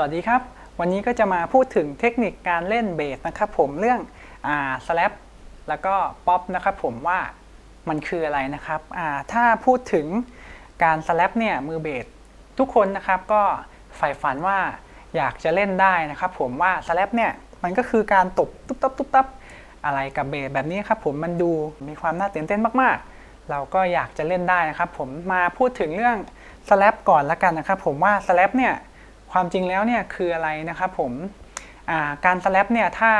สวัสดีครับ วันนี้ก็จะมาพูดถึงเทคนิคการเล่นเบสนะครับผมเรื่องอ่าสแลปแล้วก็ป๊อปนะครับผมว่ามันคืออะไรนะครับอ่าถ้าพูดถึงการสแลปเนี่ยมือเบสทุกคนนะครับก็ใฝ่ฝันว่าอยากจะเล่นได้นะครับผมว่าสแลปเนี่ยมันก็คือการตบตุ๊บตับตุ๊บตับอะไรกับเบสแบบนี้ครับผมมันดูมีความน่าตื่นเต้นมากๆ เราก็อยากจะเล่นได้นะครับผมมาพูดถึงเรื่องสแลปก่อนละกันนะครับผมว่าสแลปเนี่ย ความจริงแล้วเนี่ยคืออะไรนะครับผมการสแลปเนี่ยถ้า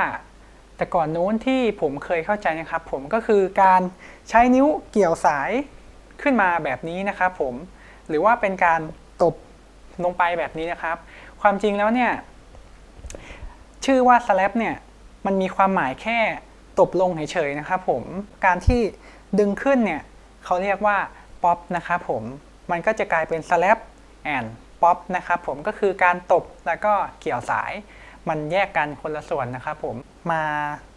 แต่ก่อนนู้นที่ผมเคยเข้าใจนะครับ ผมก็คือการใช้นิ้วเกี่ยวสายขึ้นมาแบบนี้นะครับผมหรือว่าเป็นการตบลงไปแบบนี้นะครับ ความจริงแล้วเนี่ยชื่อว่าสแลปเนี่ยมันมีความหมายแค่ตบลงเฉยๆนะครับผมการที่ดึงขึ้นเนี่ยเขาเรียกว่าป๊อปนะครับผมมันก็จะกลายเป็นสแลปแอน ป๊อปนะครับผมก็คือการตบแล้วก็เกี่ยวสายมันแยกกันคนละส่วนนะครับผมมา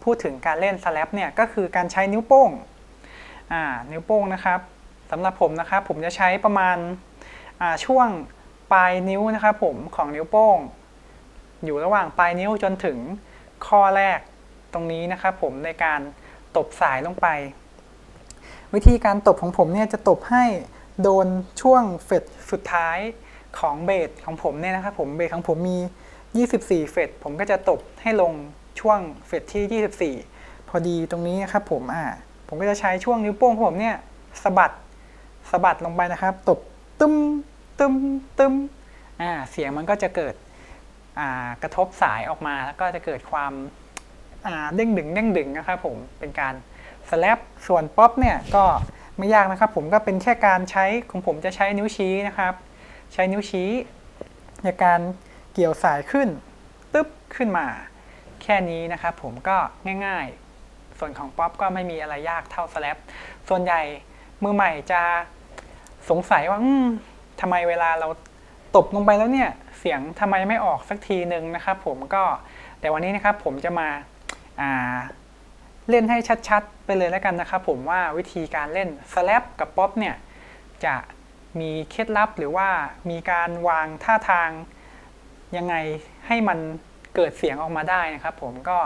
พูดถึงการเล่นสแลปเนี่ยก็คือการใช้นิ้วโป้งอ่านิ้วโป้งนะครับสำหรับผมนะครับผมจะใช้ประมาณอ่าช่วงปลายนิ้วนะครับผมของนิ้วโป้ง อยู่ระหว่างปลายนิ้วจนถึงข้อแรกตรงนี้นะครับผมในการตบสายลงไป วิธีการตบของผมเนี่ยจะตบให้โดนช่วงเฟดสุดท้าย ของเบสของผมเนี่ยนะครับผมเบสของผมมี 24 เฟดผมก็จะตบให้ลงช่วงเฟดที่ 24 พอดีตรงนี้นะครับผมอ่าผมก็จะใช้ช่วงนิ้วโป้งของผมเนี่ยสะบัดสะบัดลงไปนะครับ ตบตึมตึมตึมอ่าเสียงมันก็จะเกิดอ่ากระทบสายออกมาแล้วก็จะเกิดความอ่าเด้งดึงเด้งดึงนะครับผมเป็นการสแลปส่วนป๊อปเนี่ยก็ไม่ยากนะครับผมก็เป็นแค่การใช้ของผมจะใช้นิ้วชี้นะครับ ใช้นิ้วชี้ ในการเกี่ยวสายขึ้น ตึ๊บขึ้นมา แค่นี้นะครับผมก็ง่ายๆ ส่วนของป๊อปก็ไม่มีอะไรยากเท่าสแลปส่วนใหญ่มือใหม่จะสงสัยว่าทำไมเวลาเราตบลงไปแล้วเนี่ย เสียงทำไมไม่ออกสักทีหนึ่งนะครับผมก็แต่วันนี้นะครับผมจะมาาเล่นให้ชัดๆ ไปเลยแล้วกันนะครับผมว่าวิธีการเล่นสแลปกับป๊อปเนี่ยจะ มีเคล็ดลับหรือว่ามีการวางท่าทางยังไงให้มันเกิดเสียงออกมาได้นะครับ ผมก็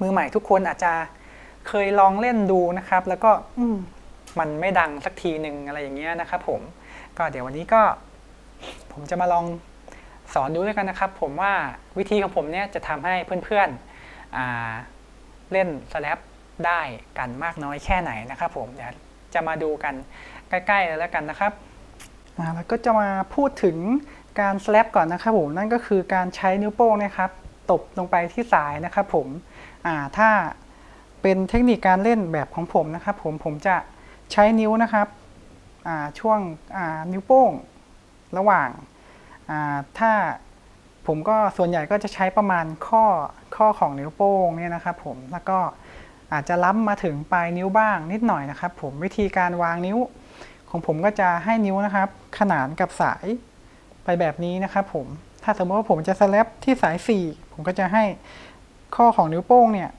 มือใหม่ทุกคนอาจจะเคยลองเล่นดูนะครับ แล้วก็มมันไม่ดังสักทีหนึ่งอะไรอย่างเงี้ยนะครับ ผมก็เดี๋ยววันนี้ก็ ผมจะมาลองสอนดูด้วยกันนะครับ ผมว่าวิธีของผมเนี่ยจะทำให้เพื่อนๆเล่นสแลปได้กันมากน้อยแค่ไหนนะครับ ผมเดี๋ยวจะมาดูกันใกล้ๆแล้วกันนะครับ อ่าแล้วก็จะมาพูดถึงการ slap ก่อนนะครับผมนั่นก็คือการใช้นิ้วโป้งนะครับตบลงไปที่สายนะครับผมถ้าเป็นเทคนิคการเล่นแบบของผมนะครับผมผมจะใช้นิ้วนะครับช่วงนิ้วโป้งระหว่างาถ้าผมก็ส่วนใหญ่ก็จะใช้ประมาณข้อข้อของนิ้วโป้งเนี่ยนะครับผมแล้วก็อาจจะล้ำมาถึงปลายนิ้วบ้างนิดหน่อยนะครับผมวิธีการวางนิ้ว ของผมก็จะให้นิ้วนะครับ ขนานกับสายไปแบบนี้นะครับผมถ้าสมมติว่าผมจะสแลปที่สาย 4 ผมก็จะให้ข้อของนิ้วโป้งเนี่ย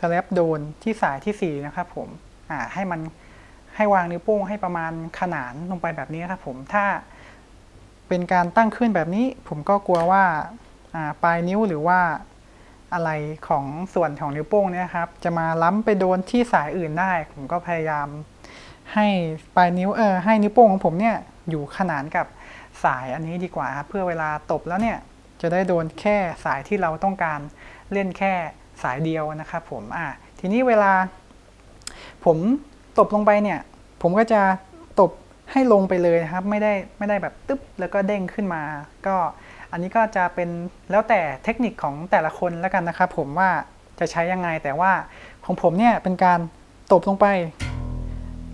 สแลปโดนที่สายที่ 4 นะครับผมอ่าให้มันให้วางนิ้วโป้งให้ประมาณขนานลงไปแบบนี้ครับผมถ้าเป็นการตั้งขึ้นแบบนี้ ผมก็กลัวว่าอ่าปลายนิ้วหรือว่าอะไรของส่วนของนิ้วโป้งเนี่ยครับ จะมาล้ำไปโดนที่สายอื่นได้ ผมก็พยายาม ให้ปลายนิ้วเออให้นิ้วโป้งของผมเนี่ยอยู่ขนานกับสายอันนี้ดีกว่าครับเพื่อเวลาตบแล้วเนี่ยจะได้โดนแค่สายที่เราต้องการเล่นแค่สายเดียวนะครับผมอะทีนี้เวลา ผมตบลงไปเนี่ย ผมก็จะตบให้ลงไปเลยนะครับ ไม่ได้ไม่ได้แบบตึ๊บแล้วก็เด้งขึ้นมา ก็อันนี้ก็จะเป็นแล้วแต่เทคนิคของแต่ละคนแล้วกันนะครับผมว่าจะใช้ยังไงแต่ว่าของผมเนี่ยเป็นการตบลงไป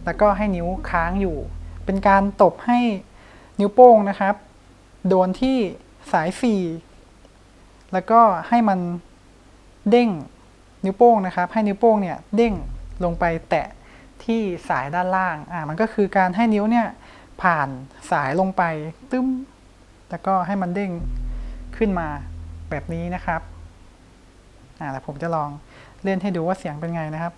แล้วก็ให้นิ้วค้างอยู่ เป็นการตบให้นิ้วโป้งนะครับ โดนที่สายสี่แล้วก็ให้มันเด้งนิ้วโป้งนะครับ ให้นิ้วโป้งเนี่ยเด้งลงไปแตะที่สายด้านล่าง อ่า มันก็คือการให้นิ้วเนี่ยผ่านสายลงไปตึ้ม แล้วก็ให้มันเด้งขึ้นมาแบบนี้นะครับ อ่าแล้วผมจะลองเล่นให้ดูว่าเสียงเป็นไงนะครับ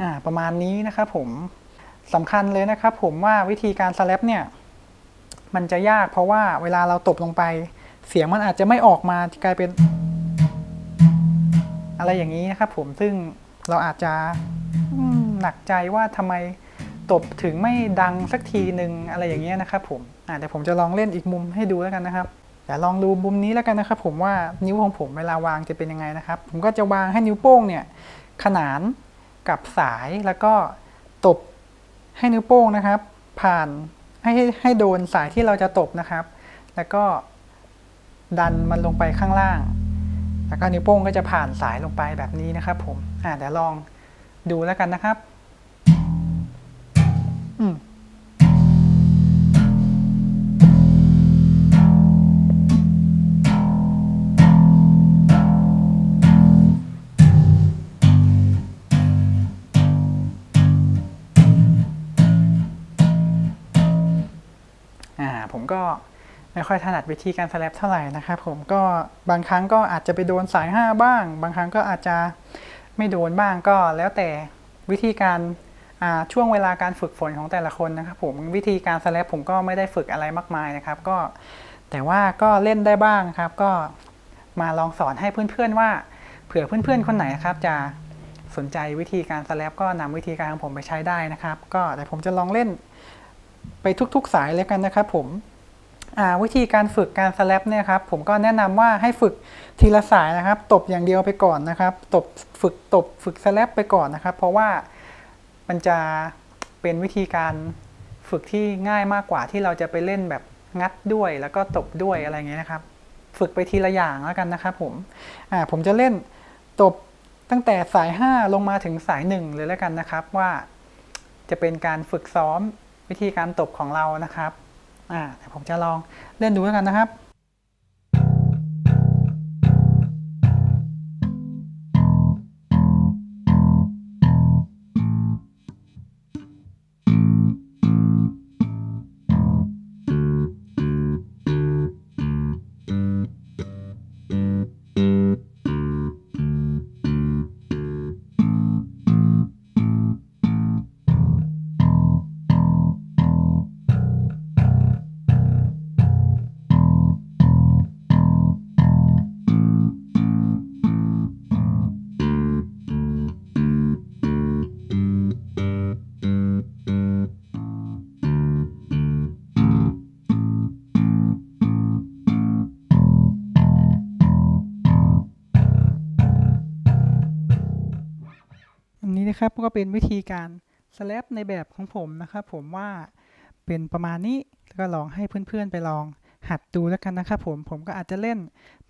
อประมาณนี้นะครับผมสำคัญเลยนะครับผมว่าวิธีการสแลปเนี่ยมันจะยากเพราะว่าเวลาเราตบลงไป เสียงมันอาจจะไม่ออกมากลายเป็น อะไรอย่างนี้นะครับผมซึ่งเราอาจจะหนักใจว่าทำไมตบถึงไม่ดังสักทีหนึ่งอะไรอย่างเงี้ยนะครับผมอะเดี๋ยวผมจะลองเล่นอีกมุมให้ดูแล้วกันนะครับเดี๋ยวลองดูมุมนี้แล้วกันนะครับ ผมว่านิ้วของผมเวลาวางจะเป็นยังไงนะครับ ผมก็จะวางให้นิ้วโป้งเนี่ยขนาน กับสายแล้วก็ตบให้นิ้วโป้งนะครับ ผ่านให้ให้โดนสายที่เราจะตบนะครับ แล้วก็ดันมันลงไปข้างล่าง แล้วก็นิ้วโป้งก็จะผ่านสายลงไปแบบนี้นะครับผมอ่าเดี๋ยวลองดูแล้วกันนะครับ ค่อยถนัดวิธีการสแลปเท่าไหร่นะครับผมก็บางครั้งก็อาจจะไปโดนสาย 5 บ้าง บางครั้งก็อาจจะไม่โดนบ้างก็แล้วแต่วิธีการช่วงเวลาการฝึกฝนของแต่ละคนนะครับผมวิธีการสแลปผมก็ไม่ได้ฝึกอะไรมากมายนะครับ ก็แต่ว่าก็เล่นได้บ้างครับ ก็มาลองสอนให้เพื่อนๆว่า เผื่อเพื่อนๆ คนไหนนะครับจะสนใจวิธีการสแลปก็นำวิธีการของผมไปใช้ได้นะครับ ก็แต่ผมจะลองเล่นไปทุก ๆ สายเลยกันนะครับผม วิธีการฝึกการสแลปเนี่ยครับผมก็แนะนำว่าให้ฝึกทีละสายนะครับ ตบอย่างเดียวไปก่อนนะครับ ตบฝึกตบฝึกสแลปไปก่อนนะครับ เพราะว่ามันจะเป็นวิธีการฝึกที่ง่ายมากกว่าที่เราจะไปเล่นแบบงัดด้วยแล้วก็ตบด้วยอะไรเงี้ยนะครับ ฝึกไปทีละอย่างแล้วกันนะครับผมอ่าผมจะเล่นตบตั้งแต่สาย 5 ลงมาถึงสาย 1 เลยแล้วกันนะครับว่าจะเป็นการฝึกซ้อมวิธีการตบของเรานะครับ อ่าผมจะลองเล่นดูแล้วกันนะครับ นนี้นะครับก็เป็นวิธีการสแลปในแบบของผมนะครับผมว่าเป็นประมาณนี้แล้วก็ลองให้เพื่อนๆไปลองหัดดูแล้วกันนะครับผมผมก็อาจจะเล่น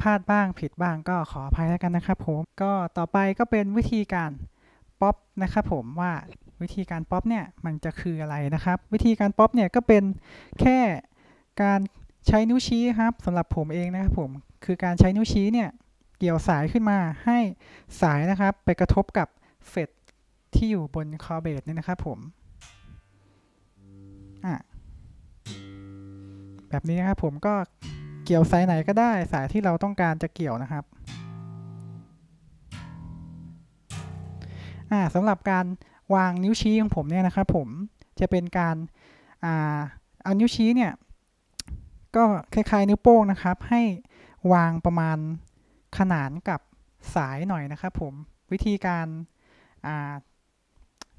พลาดบ้างผิดบ้างก็ขออภัยแล้วกันนะครับผมก็ต่อไปก็เป็นวิธีการป๊อปนะครับผมว่าวิธีการป๊อปเนี่ยมันจะคืออะไรนะครับ วิธีการป๊อปเนี่ยก็เป็นแค่การใช้นิ้วชี้ครับสำหรับผมเองนะครับผมคือการใช้นิ้วชี้เนี่ยเกี่ยวสายขึ้นมาให้สายนะครับ ไปกระทบกับเฟด ที่อยู่บนคอเบสนี่นะครับผมอะแบบนี้นะครับผมก็เกี่ยวสายไหนก็ได้สายที่เราต้องการจะเกี่ยวนะครับอ่าสำหรับการวางนิ้วชี้ของผมเนี่ยนะครับผมจะเป็นการอ่าเอานิ้วชี้เนี่ยก็คล้ายๆนิ้วโป้งนะครับ ให้วางประมาณขนานกับสายหน่อยนะครับผมวิธีการา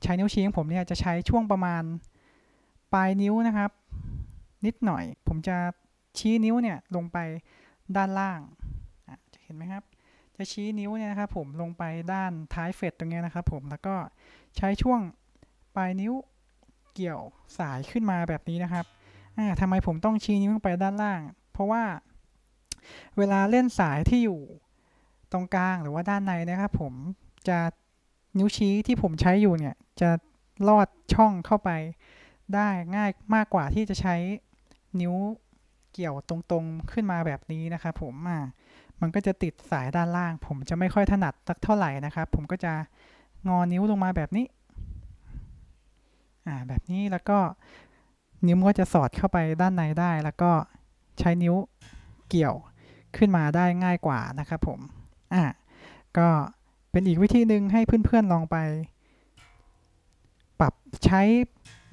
ใช้นิ้วชี้ของผมเนี่ยจะใช้ช่วงประมาณปลายนิ้วนะครับ นิดหน่อย ผมจะชี้นิ้วเนี่ยลงไปด้านล่างะจะเห็นไหมครับ จะชี้นิ้วเนี่ยนะครับผมลงไปด้านท้ายเฟดตรงนี้นะครับผมแล้วก็ใช้ช่วงปลายนิ้วเกี่ยวสายขึ้นมาแบบนี้นะครับอ่าทำไมผมต้องชี้นิ้วลงไปด้านล่าง เพราะว่าเวลาเล่นสายที่อยู่ตรงกลางหรือว่าด้านในนะครับผมจะนิ้วชี้ที่ผมใช้อยู่เนี่ย จะลอดช่องเข้าไปได้ง่ายมากกว่าที่จะใช้นิ้วเกี่ยวตรงๆขึ้นมาแบบนี้นะครับผมอ่ามันก็จะติดสายด้านล่าง ผมจะไม่ค่อยถนัดสักเท่าไหร่นะครับ ผมก็จะงอนิ้วลงมาแบบนี้อ่าแบบนี้แล้วก็นิ้วก็จะสอดเข้าไปด้านในได้ แล้วก็ใช้นิ้วเกี่ยวขึ้นมาได้ง่ายกว่านะครับผมอ่าก็เป็นอีกวิธีหนึ่งให้เพื่อนๆลองไป ปรับใช้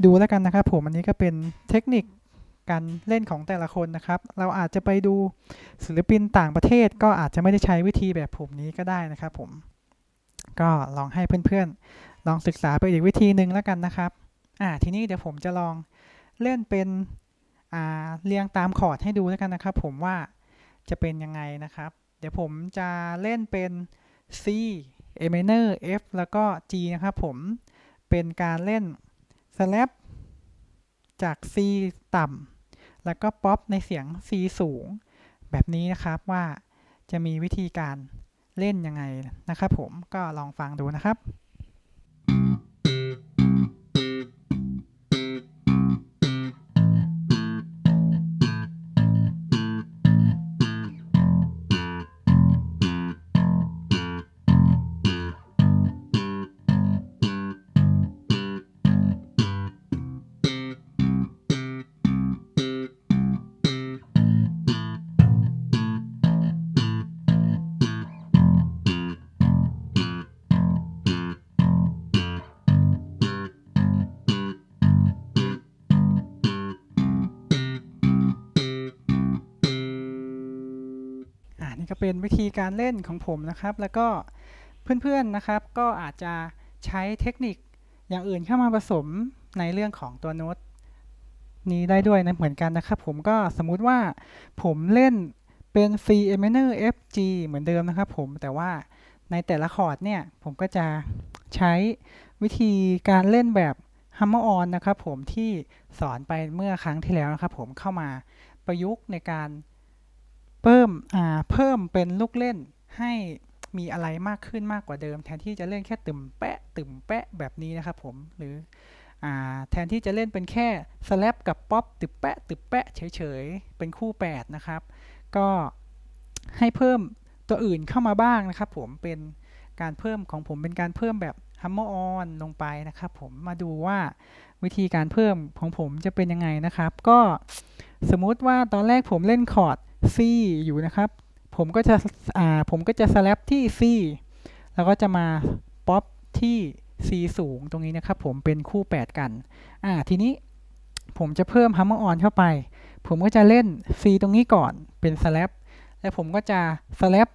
ดูแล้วกันนะครับผมอันนี้ก็เป็นเทคนิคการเล่นของแต่ละคนนะครับ เราอาจจะไปดูศิลปินต่างประเทศก็อาจจะไม่ได้ใช้วิธีแบบผมนี้ก็ได้นะครับผม ก็ลองให้เพื่อนๆ ลองศึกษาไปอีกวิธีหนึ่งแล้วกันนะครับ อ่าทีนี้เดี๋ยวผมจะลองเล่นเป็นอ่าเรียงตามคอร์ดให้ดูแล้วกันนะครับ ผมว่าจะเป็นยังไงนะครับ เดี๋ยวผมจะเล่นเป็น C A minor F แล้วก็ G นะครับผม เป็นการเล่น slap จาก C ต่ำแล้วก็ป๊อปในเสียง C สูง แบบนี้นะครับว่าจะมีวิธีการเล่นยังไงนะครับผมก็ลองฟังดูนะครับ ก็เป็นวิธีการเล่นของผมนะครับ แล้วก็เพื่อนๆนะครับ ก็อาจจะใช้เทคนิคอย่างอื่นเข้ามาผสมในเรื่องของตัวโน้ตนี้ได้ด้วยนะเหมือนกันนะครับ ผมก็สมมุติว่าผมเล่นเป็น C minor F G เหมือนเดิมนะครับ ผมแต่ว่าในแต่ละคอร์ดเนี่ย ผมก็จะใช้วิธีการเล่นแบบ Hammer on นะครับ ผมที่สอนไปเมื่อครั้งที่แล้วนะครับ ผมเข้ามาประยุกต์ในการ เพิ่มอ่าเพิ่มเป็นลูกเล่นให้มีอะไรมากขึ้นมากกว่าเดิม แทนที่จะเล่นแค่ตึมแปะตึมแปะแบบนี้นะครับผมหรืออ่าแทนที่จะเล่นเป็นแค่สแลปกับป๊อปตึบแปะตึบแปะเฉยๆ เป็นคู่ 8 นะครับ ก็ให้เพิ่มตัวอื่นเข้ามาบ้างนะครับผมเป็นการเพิ่มของผมเป็นการเพิ่มแบบ Hammer on ลงไปนะครับผมมาดูว่าวิธีการเพิ่มของผมจะเป็นยังไงนะครับ ก็สมมุติว่าตอนแรกผมเล่นคอร์ด C อยู่นะครับ ผมก็จะอ่าผมก็จะสแลปที่ C แล้วก็จะมาป๊อปที่ C สูงตรงนี้นะครับ ผมเป็นคู่ 8 กัน อ่าทีนี้ผมจะเพิ่ม Hammer on เข้าไป ผมก็จะเล่น C ตรงนี้ก่อนเป็น slap แล้วผมก็จะ slap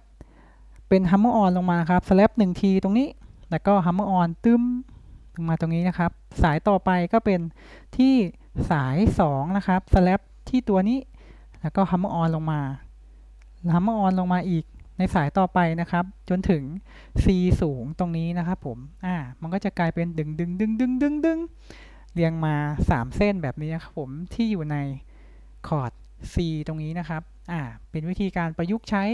เป็น Hammer on ลงมาครับ slap 1ทีตรงนี้ แล้วก็ Hammer on ตึ้มลงมาตรงนี้นะครับ สายต่อไปก็เป็นที่สาย 2 นะครับ slap ที่ตัวนี้ แล้วก็ Hammer on ลงมา Hammer on ลงมาอีกในสายต่อไปนะครับ จนถึง C สูงตรงนี้นะครับผม อ่า มันก็จะกลายเป็นดึงดึงดึงดึงดึงดึงเรียงมา 3 เส้นแบบนี้นะครับผมที่อยู่ในคอร์ด C ตรงนี้นะครับ อ่า เป็นวิธีการประยุกต์ใช้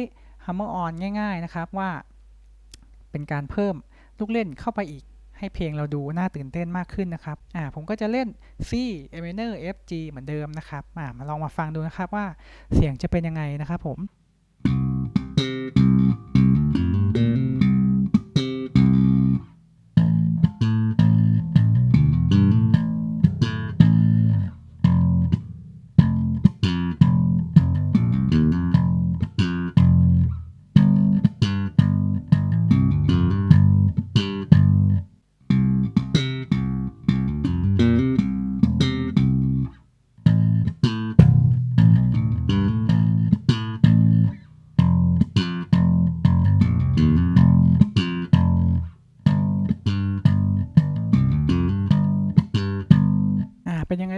Hammer on ง่าย ๆ นะครับว่า เป็นการเพิ่มลูกเล่นเข้าไปอีก ให้เพลงเราดูน่าตื่นเต้นมากขึ้นนะครับอ่าผมก็จะเล่น C A minor F G เหมือนเดิมนะครับอ่ามาลองมาฟังดูนะครับว่าเสียงจะเป็นยังไงนะครับผม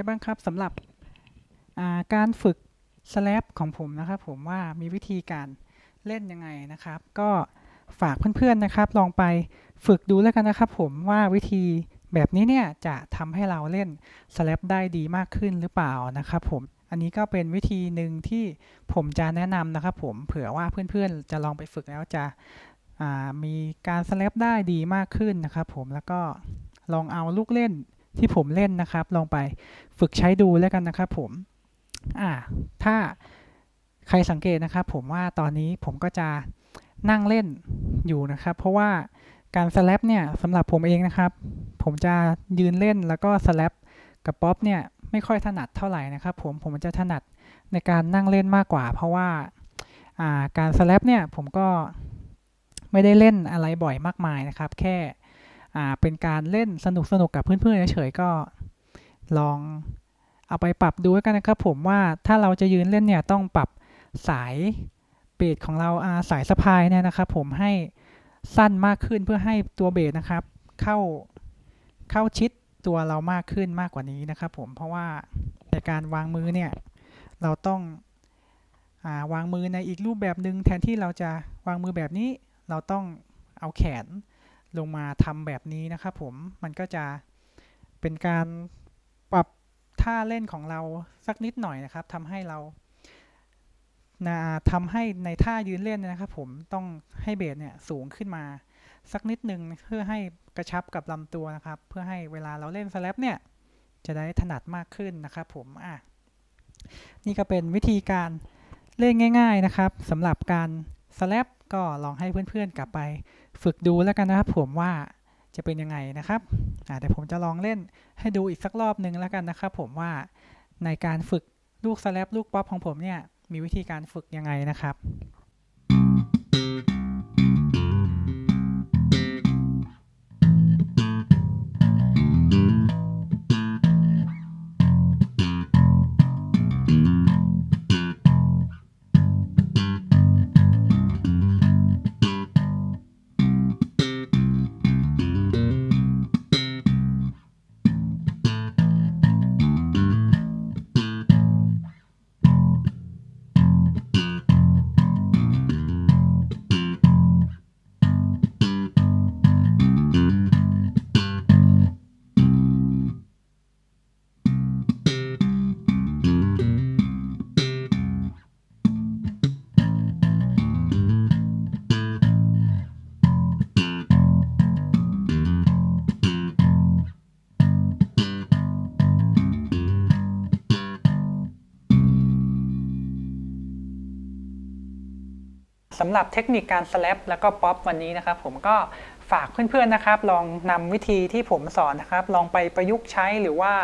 บ้างครับสำหรับาการฝึก slap ของผมนะครับผมว่ามีวิธีการเล่นยังไงนะครับ ก็ฝากเพื่อนๆนะครับ ลองไปฝึกดูแล้วกันนะครับ ผมว่าวิธีแบบนี้เนี่ยจะทำให้เราเล่น slap ได้ดีมากขึ้นหรือเปล่านะครับผมอันนี้ก็เป็นวิธีหนึ่งที่ผมจะแนะนำนะครับผมเผื่อว่าเพื่อนๆ จะลองไปฝึกแล้วจะมีการ slap ได้ดีมากขึ้นนะครับผมแล้วก็ลองเอาลูกเล่น ที่ผมเล่นนะครับ ลองไปฝึกใช้ดูแล้วกันนะครับผมอ่าถ้าใครสังเกตนะครับ ผมว่าตอนนี้ผมก็จะนั่งเล่นอยู่นะครับ เพราะว่าการสแลปเนี่ยสำหรับผมเองนะครับ ผมจะยืนเล่นแล้วก็สแลปกับป๊อปเนี่ยไม่ค่อยถนัดเท่าไหร่นะครับ ผมผมจะถนัดในการนั่งเล่นมากกว่า เพราะว่าาการสแลปเนี่ยผมก็ไม่ได้เล่นอะไรบ่อยมากมายนะครับ แค่ เป็นการเล่นสนุกสนุกๆกับเพื่อนๆเฉยๆก็ลองเอาไปปรับดูกันนะครับผมว่าถ้าเราจะยืนเล่นเนี่ยต้องปรับสายเบสของเราาสายสะพายเนี่ยนะครับผมให้สั้นมากขึ้นเพื่อให้ตัวเบสนะครับ เข้าเข้าชิดตัวเรามากขึ้นมากกว่านี้นะครับผมเพราะว่าในการวางมือเนี่ยเราต้องอาวางมือในอีกรูปแบบหนึ่งแทนที่เราจะวางมือแบบนี้เราต้องเอาแขน ลงมาทำแบบนี้นะครับผมมันก็จะเป็นการปรับท่าเล่นของเราสักนิดหน่อยนะครับทำให้เรานะทำให้ในท่ายืนเล่นนยนะครับผมต้องให้เบสเนี่ยสูงขึ้นมาสักนิดหนึ่งเพื่อให้กระชับกับลำตัวนะครับ เพื่อให้เวลาเราเล่นสแลปเนี่ยจะได้ถนัดมากขึ้นนะครับผมอะนี่ก็เป็นวิธีการเล่นง่าย ๆนะครับสำหรับการสแลป ก็ลองให้เพื่อนๆกลับไปฝึกดูแล้วกันนะครับ ผมว่าจะเป็นยังไงนะครับอ่าเดี๋ยวผมจะลองเล่นให้ดูอีกสักรอบหนึ่งแล้วกันนะครับ ผมว่าในการฝึกลูกสแลปลูกป๊อปของผมเนี่ยมีวิธีการฝึกยังไงนะครับ สำหรับเทคนิคการสแลปแล้วก็ป๊อปวันนี้นะครับ ผมก็ฝากเพื่อนๆนะครับ ลองนำวิธีที่ผมสอนนะครับ ลองไปประยุกต์ใช้หรือว่า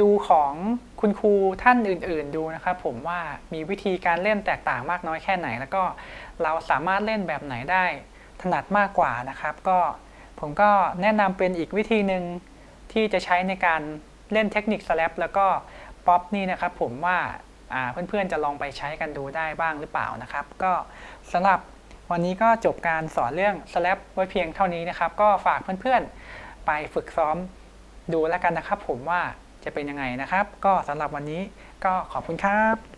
ดูของคุณครูท่านอื่น ๆ ดูนะครับ ผมว่ามีวิธีการเล่นแตกต่างมากน้อยแค่ไหน แล้วก็เราสามารถเล่นแบบไหนได้ถนัดมากกว่านะครับ ก็ผมก็แนะนำเป็นอีกวิธีหนึ่งที่จะใช้ในการเล่นเทคนิคสแลปแล้วก็ป๊อปนี่นะครับ ผมว่าอ่า เพื่อนๆจะลองไปใช้กันดูได้บ้างหรือเปล่านะครับ ก็สำหรับวันนี้ก็จบการสอนเรื่อง slap ไว้เพียงเท่านี้นะครับ ก็ฝากเพื่อนๆไปฝึกซ้อมดูแล้วกันนะครับ ผมว่าจะเป็นยังไงนะครับ ก็สำหรับวันนี้ก็ขอบคุณครับ